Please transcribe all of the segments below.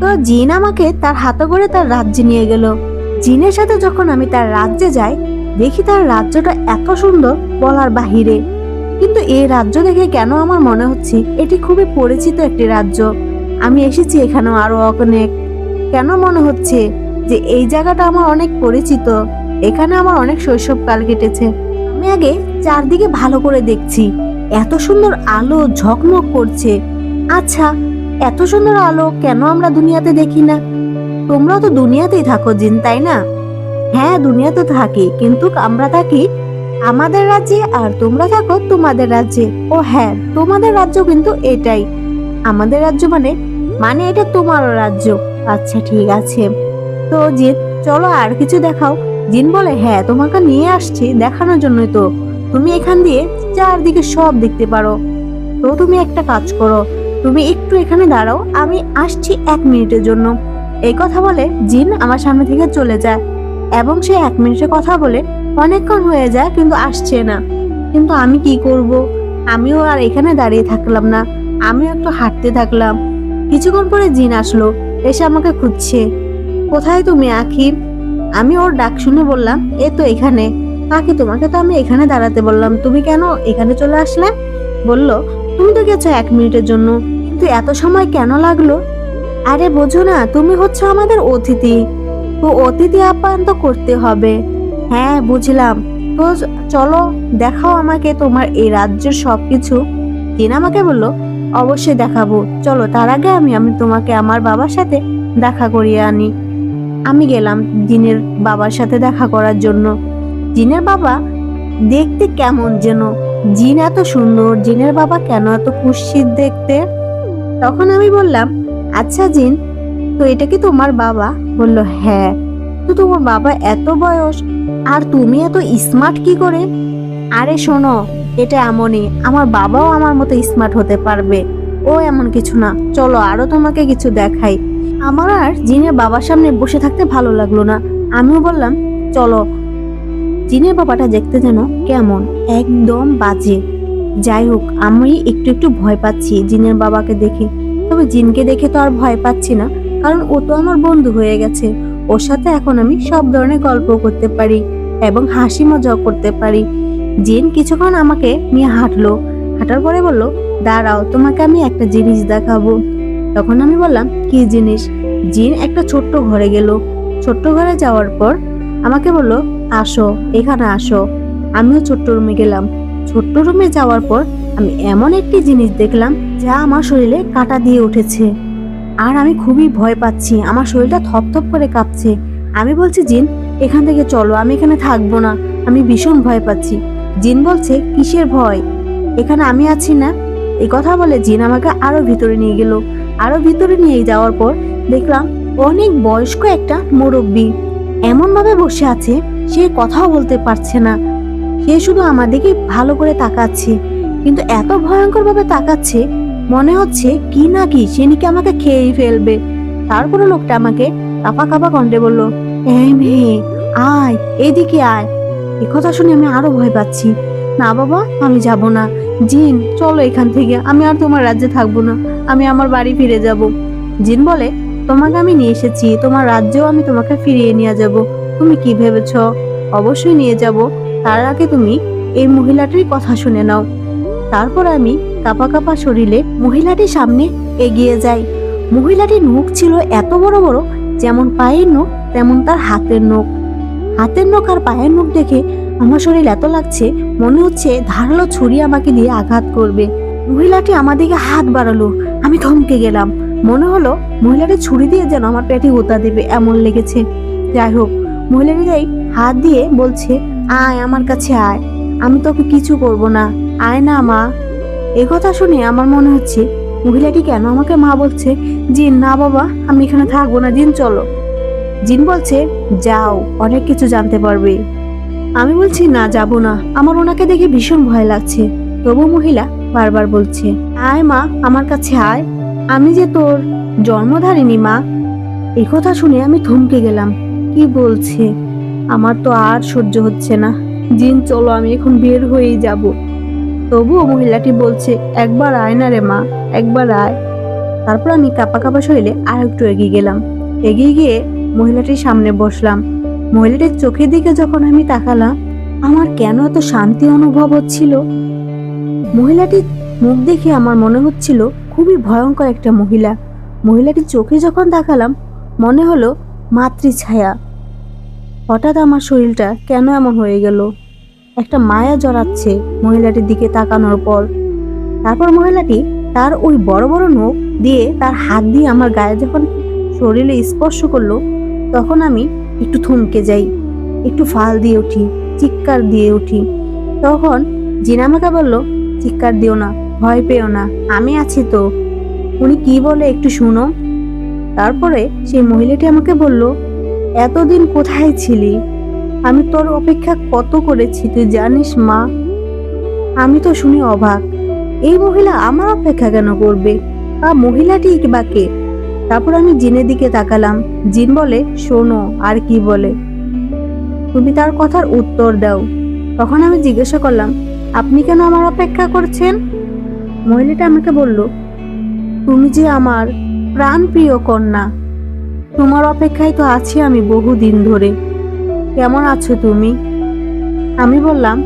তো জিন আমাকে তার হাতে করে তার রাজ্যে নিয়ে গেল। জিনের সাথে যখন আমি তার রাজ্যে যাই, দেখি তার রাজ্যটা এত সুন্দর বলার বাহিরে। কিন্তু এই রাজ্য দেখে কেন আমার মনে হচ্ছে এটি খুবই পরিচিত একটি রাজ্য। আমি এসেছি এখানেও আরও অনেক। কেন মনে হচ্ছে যে এই জায়গাটা আমার অনেক পরিচিত? এখানে আমার অনেক শৈশবকাল কেটেছে। আমি আগে চারদিকে ভালো করে দেখছি। এত সুন্দর আলো ঝকমক করছে। আচ্ছা এত সুন্দর আলো কেন আমরা দুনিয়াতে দেখি না? তোমরা তো দুনিয়াতেই থাকো, জিন, তাই না? হ্যাঁ দুনিয়াতে থাকি, কিন্তু আমরা থাকি আমাদের রাজ্যে আর তোমরা থাকো তোমাদের রাজ্যে। ও হ্যাঁ তোমাদের রাজ্য কিন্তু এটাই। আমাদের রাজ্য মানে মানে এটা তোমারও রাজ্য। আচ্ছা ঠিক আছে। তো, জিন, চলো আর কিছু দেখাও। জিন বলে হ্যাঁ তোমাকে নিয়ে আসছি, দেখানোর জন্যই তো। তুমি এখান দিয়ে চারদিকে সব দেখতে পারো। তো, তুমি একটা কাজ করো তুমি একটু এখানে দাঁড়াও, আমি আসছি এক মিনিটের জন্য। এই কথা বলে জিন আমার সামনে থেকে চলে যায় এবং সে এক মিনিটে কথা বলে, অনেকক্ষণ হয়ে যায়, কিন্তু আসছে না। কিন্তু আমি কি করব? আমিও আর এখানে দাঁড়িয়ে থাকলাম না, আমিও একটু হাঁটতে থাকলাম। কিছুক্ষণ পরে জিন আসলো, এসে আমাকে খুঁজছে। কোথায় তুমি আঁকি আমি ওর ডাক শুনে বললাম, এ তো এখানে। কাকি, তোমাকে তো আমি এখানে দাঁড়াতে বললাম। তুমি কেন এখানে চলে আসলে? বলল তুমি তো গেছো এক মিনিটের জন্য। কিন্তু এত সময় কেন লাগল? আরে বোঝো না, তুমি হচ্ছে আমাদের অতিথি। তো অতিথি আপ্যায়ন তো করতে হবে। হ্যাঁ বুঝলাম। তো চলো, দেখাও আমাকে তোমার এই রাজ্যের সব কিছু জিন আমাকে বলল? অবশ্যই দেখাবো। চলো, তার আগে আমি আমি তোমাকে আমার বাবার সাথে দেখা করিয়ে আনি। আমি গেলাম জিনের বাবার সাথে দেখা করার জন্য। জিনের বাবা দেখতে কেমন যেন জিন এত সুন্দর, জিনের বাবা কেন এত কুৎসিত দেখতে? তখন আমি বললাম আচ্ছা জিন, তো এটা কি তোমার বাবা? বলল হ্যাঁ। তো তোমার বাবা এত বয়স, আর তুমি এত স্মার্ট কি করে? আরে শোনো, এটা এমনই, আমার বাবাও আমার মতো স্মার্ট হতে পারবে, ও এমন কিছু না। চলো আরও তোমাকে কিছু দেখাই। আমার আর জিনের বাবার সামনে বসে থাকতে ভালো লাগল না। আমিও বললাম, চলো জিনের বাবাটা দেখতে যেন কেমন, একদম বাজে। যাই হোক, আমি একটু একটু ভয় পাচ্ছি জিনের বাবাকে দেখে। তবে জিনকে দেখে তো আর ভয় পাচ্ছি না, কারণ ও তো আমার বন্ধু হয়ে গেছে। ওর সাথে এখন আমি সব ধরনের গল্প করতে পারি এবং হাসি মজাও করতে পারি। জিন কিছুক্ষণ আমাকে নিয়ে হাঁটলো। হাঁটার পরে বলল, দাঁড়াও, তোমাকে আমি একটা জিনিস দেখাবো। তখন আমি বললাম, কি জিনিস? জিন একটা ছোট্ট ঘরে গেল। ছোট্ট ঘরে যাওয়ার পর আমাকে বলল আসো, এখানে আসো। আমিও ছোট্ট রুমে গেলাম। ছোট্ট রুমে যাওয়ার পর আমি এমন একটি জিনিস দেখলাম যা আমার শরীরে কাটা দিয়ে উঠেছে। আর আমি খুবই ভয় পাচ্ছি, আমার শরীরটা থপথপ করে কাঁপছে। আমি বলছি, জিন, এখান থেকে চলো, আমি এখানে থাকব না। আমি ভীষণ ভয় পাচ্ছি। জিন বলছে, কিসের ভয়? এখানে আমি আছি না? এই কথা বলে জিন আমাকে আরও ভিতরে নিয়ে গেল। আরও ভিতরে নিয়ে যাওয়ার পর দেখলাম, অনেক বয়স্ক একটা মুরব্বী এমন ভাবে বসে আছে সে কথাও বলতে পারছে না। সে শুধু আমার দিকে ভালো করে তাকাচ্ছে। কিন্তু এত ভয়ঙ্কর ভাবে তাকাচ্ছে, মনে হচ্ছে কি না কি সে নাকি আমাকে খেয়েই ফেলবে। তারপরে লোকটা আমাকে কাপা কাপা কণ্ঠে বলল, এই মেয়ে, আয়, এদিকে আয়। এ কথা শুনে আমি আরও ভয় পাচ্ছি। না বাবা, আমি যাব না। জিন, চলো এখান থেকে। আমি আর তোমার রাজ্যে থাকব না। আমি আমার বাড়ি ফিরে যাব। জিন বলে, তোমাকে আমি নিয়ে এসেছি। তোমার রাজ্যেও আমি তোমাকে ফিরিয়ে নিয়ে যাব। তুমি কি ভেবেছ? অবশ্যই নিয়ে যাব। তার আগে তুমি এই মহিলাটির কথা শুনে নাও। তারপর আমি কাপা কাপা শরীরে মহিলাটির সামনে এগিয়ে যাই। মহিলাটির নখ ছিল এত বড় বড়, যেমন পায়ের নখ, তেমন তার হাতের নখ। হাতের নখ আর পায়ের নখ দেখে আমার শরীর এত লাগছে, মনে হচ্ছে ধারালো ছুরি আমাকে দিয়ে আঘাত করবে। মহিলাটি আমার দিকে হাত বাড়ালো। আমি থমকে গেলাম। মনে হলো মহিলাটি ছুরি দিয়ে যেন আমার পেটে গোতা দেবে, এমন লেগেছে। যাই হোক মহিলাটি হাত দিয়ে বলছে, আয় আমার কাছে আয়। আমি তোকে কিছু করব না। আয় না, মা। এ কথা শুনে আমার মনে হচ্ছে মহিলাটি কেন আমাকে মা বলছে জিন না বাবা, আমি এখানে থাকব না, জিন চলো। জিন বলছে, যাও, অনেক কিছু জানতে পারবে। আমি বলছি, না, যাব না। আমার ওনাকে দেখে ভীষণ ভয় লাগছে। তবু মহিলা বারবার বলছে, আয় মা, আমার কাছে আয়। আমি যে তোর জন্মধারিনী মা। এই কথা শুনে আমি থমকে গেলাম। কি বলছে? আমার তো আর সহ্য হচ্ছে না। জিন, চলো, আমি এখন বের হয়েই যাব। তবুও মহিলাটি বলছে, একবার আয় না রে মা, একবার আয়। তারপর আমি কাপা কাপা শরীরে আর একটু এগিয়ে গেলাম। এগিয়ে গিয়ে মহিলাটির সামনে বসলাম। মহিলাটির চোখের দিকে যখন আমি তাকালাম, আমার কেন এত শান্তি অনুভব হচ্ছিল? মহিলাটির মুখ দেখে আমার মনে হচ্ছিল, খুবই ভয়ঙ্কর একটা মহিলা। মহিলাটির চোখে যখন তাকালাম, মনে হলো মাতৃছায়া। হঠাৎ আমার শরীরটা কেন এমন হয়ে গেল? একটা মায়া জড়াচ্ছে মহিলাটির দিকে তাকানোর পর। তারপর মহিলাটি তার ওই বড় বড় নখ দিয়ে তার হাত দিয়ে আমার গায়ে যখন শরীরে স্পর্শ করল, তখন আমি একটু থমকে যাই, একটু ফাল দিয়ে উঠি, চিৎকার দিয়ে উঠি। তখন জিনা আমাকে বলল, চিৎকার দিও না, ভয় পেও না, আমি আছি তো। উনি কি বলে একটু শুনো। তারপরে সেই মহিলাটি আমাকে বলল, এতদিন কোথায় ছিলি? আমি তোর অপেক্ষা কত করেছি, তুই জানিস মা? আমি তো শুনি অবাক, এই মহিলা আমার অপেক্ষা কেন করবে? বা মহিলাটি বা কে? তারপর আমি জিনের দিকে তাকালাম, জিন বলে, শোনো, আর কি বলে? তুমি তার কথার উত্তর দাও। তখন আমি জিজ্ঞাসা করলাম, আপনি কেন আমার অপেক্ষা করছেন? মহিলাটা আমাকে বলল, তুমি যে আমার প্রাণ প্রিয় কন্যা, তোমার অপেক্ষায় তো আছি আমি বহুদিন ধরে। কেমন আছো তুমি? আমি বললাম,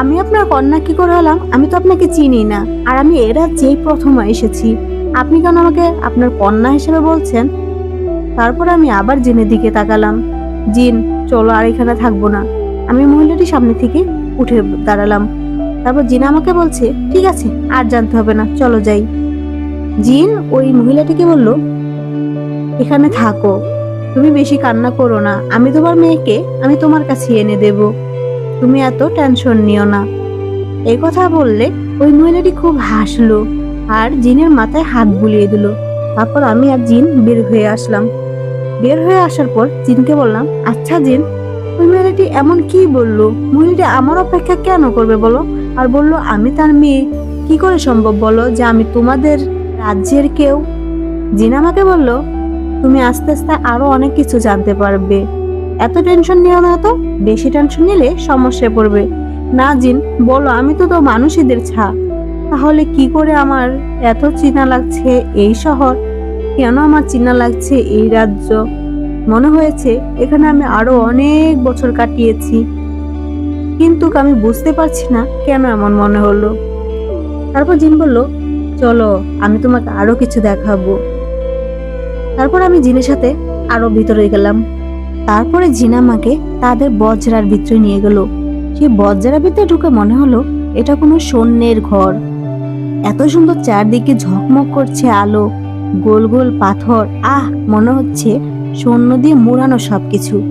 আমি আপনার কন্যা কি করে হলাম? আমি তো আপনাকে চিনি না। আর আমি এরা যেই প্রথম এসেছি। আপনি কেন আমাকে আপনার কন্যা হিসেবে বলছেন? তারপর আমি আবার জিনের দিকে তাকালাম। জিন, চলো আর এখানে থাকব না। আমি মহিলাটি সামনে থেকে উঠে দাঁড়ালাম। তারপর জিন আমাকে বলছে, ঠিক আছে, আর জানতে হবে না, চলো যাই। জিন ওই মহিলাটিকে বলল, এখানে থাকো। তুমি বেশি কান্না করো না। আমি তোমার মেয়েকে আমি তোমার কাছে এনে দেব। তুমি এত টেনশন নিও না। এই কথা বললে ওই মহিলাটি খুব হাসলো আর জিনের মাথায় হাত বুলিয়ে দিল। তারপর আমি আর জিন বের হয়ে আসলাম। বের হয়ে আসার পর জিনকে বললাম আচ্ছা জিন, ওই মহিলাটি এমন কি বলল? মহিলাটি আমার অপেক্ষা কেন করবে বলো? আর বলল, আমি তার মেয়ে। কি করে সম্ভব বলো যে আমি তোমাদের রাজ্যের কেউ? জিন আমাকে বলল, তুমি আস্তে আস্তে আরও অনেক কিছু জানতে পারবে। এত টেনশন নিও না তো, বেশি টেনশন নিলে সমস্যায় পড়বে। না জিন, বলো, আমি তো তো মানুষীদের ছা। তাহলে কি করে আমার এত চিনা লাগছে এই শহর? কেন আমার চিনা লাগছে এই রাজ্য? মনে হয়েছে, এখানে আমি আরও অনেক বছর কাটিয়েছি। কিন্তু আমি বুঝতে পারছি না কেন এমন মনে হলো। তারপর জিন বলল চলো, আমি তোমাকে আরও কিছু দেখাবো। তারপর আমি জিনের সাথে আরও ভিতরে গেলাম। তারপরে জিন আমাকে তাদের বজ্রার ভিতরে নিয়ে গেল। সেই বজ্রার ভিতরে ঢুকে মনে হলো, এটা কোনো সৈন্যের ঘর। এত সুন্দর চারদিকে ঝকমক করছে আলো, গোল গোল পাথর, আহ, মনে হচ্ছে সৈন্য দিয়ে মোড়ানো সবকিছু।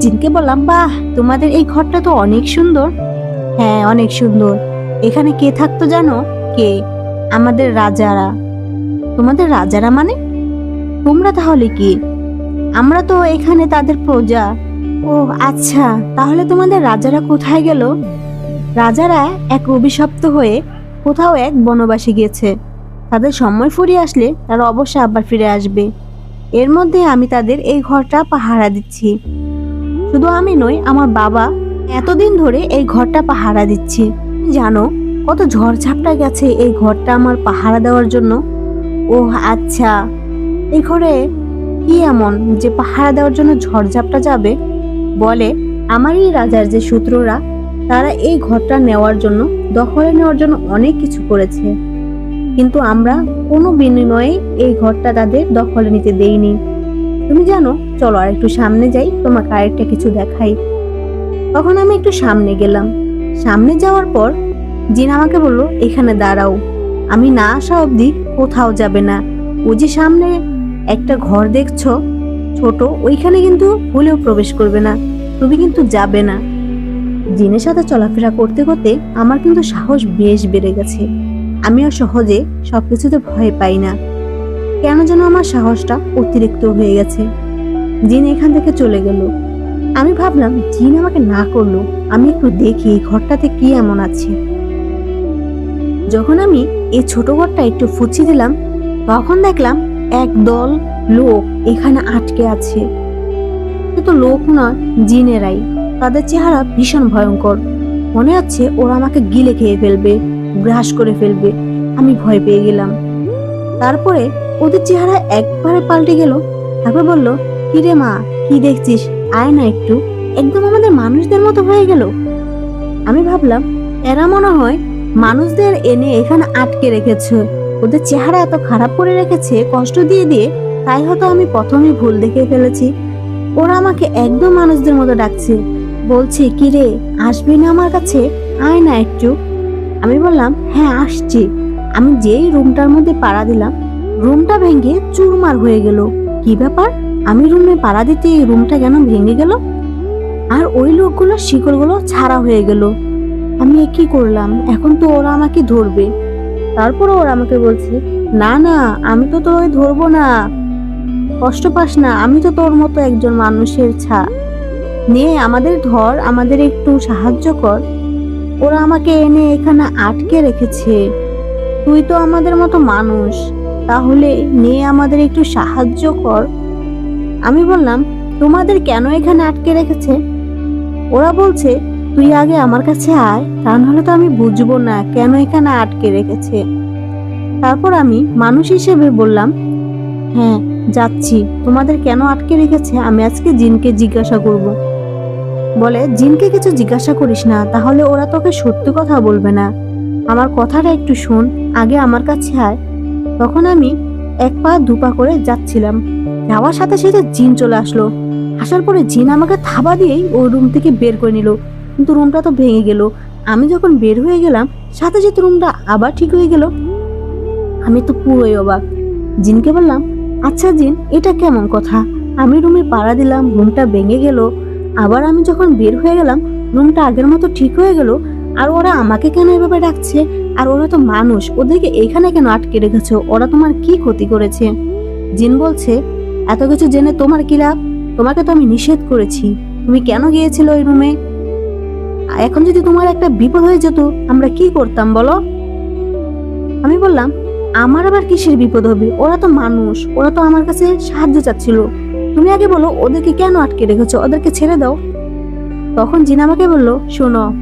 জিনকে বললাম, বাহ, তোমাদের এই ঘরটা তো অনেক সুন্দর। হ্যাঁ অনেক সুন্দর। এখানে কে থাকতো জানো? কে? আমাদের রাজারা। তোমাদের রাজারা মানে? তোমরা তাহলে কি? আমরা তো এখানে তাদের প্রজা। ও আচ্ছা তাহলে তোমাদের রাজারা কোথায় গেল? রাজারা এক অভিশপ্ত হয়ে কোথাও এক বনবাসে গিয়েছে। তাদের সময় ফুরিয়ে আসলে তারা অবশ্যই আবার ফিরে আসবে। এর মধ্যে আমি তাদের এই ঘরটা পাহারা দিচ্ছি। শুধু আমি নই, আমার বাবা এতদিন ধরে এই ঘরটা পাহারা দিচ্ছি। জানো কত ঝড় ঝাপটা গেছে এই ঘরটা আমার পাহারা দেওয়ার জন্য। ও আচ্ছা। এই ঘরে কি এমন যে পাহারা দেওয়ার জন্য ঝড়ঝাপটা যাবে? বলে, আমারই রাজার যে সূত্ররা তারা এই ঘরটা নেওয়ার জন্য, দখলে নেওয়ার জন্য অনেক কিছু করেছে। কিন্তু আমরা কোনো বিনিময়ে এই ঘরটা তাদের দখলে নিতে দেইনি। তুমি জানো, চলো আর একটু সামনে যাই, তোমাকে আরেকটা কিছু দেখাই। তখন আমি একটু সামনে গেলাম। সামনে যাওয়ার পর জিন আমাকে বলল, এখানে দাঁড়াও। আমি না আসা অবধি কোথাও যাবে না। ও যে সামনে একটা ঘর দেখছ, ছোট, ওইখানে কিন্তু ভুলেও প্রবেশ করবে না। তুমি কিন্তু যাবে না। জিনের সাথে চলাফেরা করতে করতে আমার কিন্তু সাহস বেশ বেড়ে গেছে। আমিও সহজে সবকিছুতে ভয় পাই না। কেন যেন আমার সাহসটা অতিরিক্ত হয়ে গেছে। জিন এখান থেকে চলে গেল। আমি ভাবলাম, জিন আমাকে না করল, আমি একটু দেখি ঘরটাতে কি এমন আছে? যখন আমি এই ছোট ঘরটা একটু ফুচি দিলাম, তখন দেখলাম এক দল লোক এখানে আটকে আছে। কিন্তু লোক নয়, জিনেরাই। তাদের চেহারা ভীষণ ভয়ঙ্কর। মনে হচ্ছে ওরা আমাকে গিলে খেয়ে ফেলবে, গ্রাস করে ফেলবে। আমি ভয় পেয়ে গেলাম। তারপরে ওদের চেহারা একবারে পাল্টে গেল। তারপর বলল কি রে মা, কি দেখছিস? আয় না একটু। একদম আমাদের মানুষদের মতো হয়ে গেল? আমি ভাবলাম, এরা মনে হয় মানুষদের এনে এখানে আটকে রেখেছে। ওদের চেহারা এত খারাপ করে রেখেছে, কষ্ট দিয়ে দিয়ে, তাই হয়তো আমি প্রথমেই ভুল দেখে ফেলেছি। ওরা আমাকে একদম মানুষদের মতো ডাকছে। বলছে, কি রে, আসবি না আমার কাছে? আয় না একটু। আমি বললাম হ্যাঁ আসছি। আমি যেই রুমটার মধ্যে পাড়া দিলাম, রুমটা ভেঙে চুরমার হয়ে গেল। কি ব্যাপার? আমি রুমে পাড়া দিতে এই রুমটা কেন ভেঙে গেল? আর ওই লোকগুলো শিকড়গুলো ছাড়া হয়ে গেল। আমি কি করলাম? এখন তো ওরা আমাকে ধরবে। তারপরে ওরা আমাকে বলছে, না না, আমি তো তোর ধরবো না। কষ্ট পাস না, আমি তো তোর মতো একজন মানুষের ছা। নিয়ে আমাদের ধর, আমাদের একটু সাহায্য কর। ওরা আমাকে এনে এখানে আটকে রেখেছে। তুই তো আমাদের মতো মানুষ। তাহলে নিয়ে আমাদের একটু সাহায্য কর। আমি বললাম, তোমাদের কেন এখানে আটকে রেখেছে? ওরা বলছে তুই আগে আমার কাছে আয়, তা নাহলে তো আমি বুঝব না কেন এখানে আটকে রেখেছে। তারপর আমি মানুষ হিসেবে বললাম হ্যাঁ যাচ্ছি। তোমাদের কেন আটকে রেখেছে? আমি আজকে জিনকে জিজ্ঞাসা করব। বলে, জিনকে কিছু জিজ্ঞাসা করিস না, তাহলে ওরা তোকে সত্যি কথা বলবে না। আমার কথাটা একটু শোন, আগে আমার কাছে আয়। তখন আমি এক পা দু পা করে যাচ্ছিলাম। যাওয়ার সাথে সাথে জিন চলে আসলো। আসার পরে জিন আমাকে থাবা দিয়েই ওই রুম থেকে বের করে নিল। কিন্তু রুমটা তো ভেঙে গেল। আমি যখন বের হয়ে গেলাম, সাথে সাথে রুমটা আবার ঠিক হয়ে গেল। আমি তো পুরোই অবাক। জিনকে বললাম আচ্ছা জিন, এটা কেমন কথা? আমি রুমে পাড়া দিলাম রুমটা ভেঙে গেল। আবার আমি যখন বের হয়ে গেলাম রুমটা আগের মতো ঠিক হয়ে গেল। আর ওরা আমাকে কেন এভাবে ডাকছে? আর ওরা তো মানুষ, ওদেরকে এখানে কেন আটকে রেখেছো? ওরা তোমার কি ক্ষতি করেছে? জিন বলছে, এত কিছু জেনে তোমার কি লাভ? তোমাকে তো আমি নিষেধ করেছি। তুমি কেন গিয়েছিল ওই রুমে এখন যদি তোমার একটা বিপদ হয়ে যেত, আমরা কি করতাম বলো? আমি বললাম, আমার আবার কিসের বিপদ হবে? ওরা তো মানুষ, ওরা তো আমার কাছে সাহায্য চাচ্ছিল। তুমি আগে বলো, ওদেরকে কেন আটকে রেখেছো? ওদেরকে ছেড়ে দাও। তখন জিন আমাকে বলল, শোনো,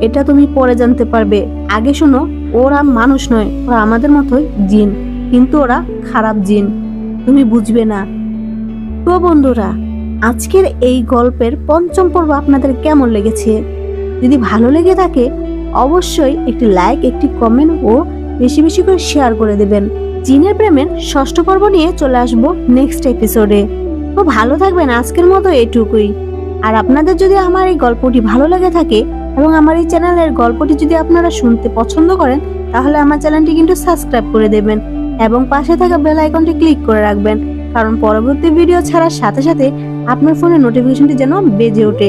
এটা তুমি পরে জানতে পারবে। আগে শোনো, ওরা মানুষ নয়, ওরা আমাদের মতোই জিন, কিন্তু ওরা খারাপ জিন। তুমি বুঝবে না। তো বন্ধুরা, আজকের এই গল্পের পঞ্চম পর্ব আপনাদের কেমন লেগেছে? যদি ভালো লেগে থাকে, অবশ্যই একটি লাইক একটি কমেন্ট ও বেশি বেশি করে শেয়ার করে দেবেন। জিনের প্রেমের ষষ্ঠ পর্ব নিয়ে চলে আসব নেক্সট এপিসোডে তো ভালো থাকবেন, আজকের মতো এটুকুই। আর আপনাদের যদি আমার এই গল্পটি ভালো লেগে থাকে এবং আমার এই চ্যানেলের গল্পটি যদি আপনারা শুনতে পছন্দ করেন, তাহলে আমার চ্যানেলটি কিন্তু সাবস্ক্রাইব করে দেবেন এবং পাশে থাকা বেল আইকনটি ক্লিক করে রাখবেন। কারণ পরবর্তী ভিডিও ছাড়ার সাথে সাথে আপনার ফোনে নোটিফিকেশনটি যেন বেজে ওঠে।